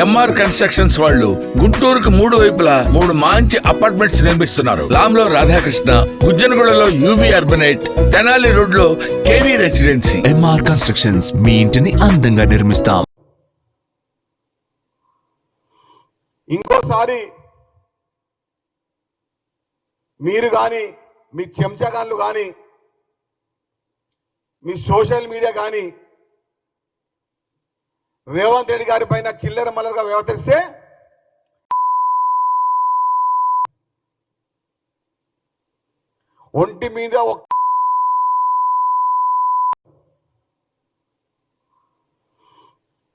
MR constructions వాళ్ళు గుంటూరుకు మూడు వైపులా మూడు మంచి అపార్ట్మెంట్స్ నిర్మిస్తున్నారు. లాంలో రాధాకృష్ణ గుజ్జనగూడలో యూవి అర్బనైట్ తెనాలి రోడ్లో కేవీ రెసిడెన్సీ ఎంఆర్ కన్స్ట్రక్షన్స్ మీ ఇంటిని అందంగా నిర్మిస్తాం. ఇంకోసారి మీరు కానీ మీ చెంచగాళ్ళు కానీ మీ సోషల్ మీడియా కానీ రేవంత్ రెడ్డి గారి పైన చిల్లర మల్లరగా వ్యవహరిస్తే ఒంటి మీద ఒక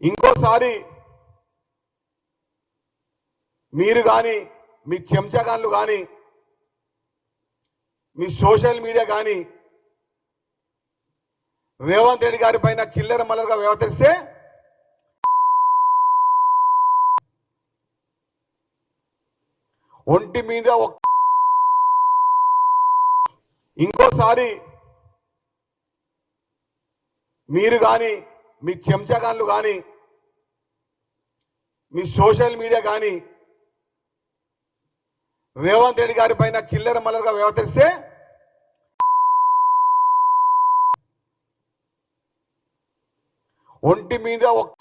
ఇంకోసారి మీరు కానీ మీ చెంచగాళ్ళు కానీ మీ సోషల్ మీడియా కానీ రేవంత్ రెడ్డి గారి పైన చిల్లర మల్లరగా వ్యవహరిస్తే ఒంటి మీద ఒక ఇంకోసారి మీరు కానీ మీ చెంచగాన్లు కానీ మీ సోషల్ మీడియా కానీ రేవంత్ రెడ్డి గారి పైన చిల్లర మల్లరగా వ్యవహరిస్తే ఒంటి మీద ఒక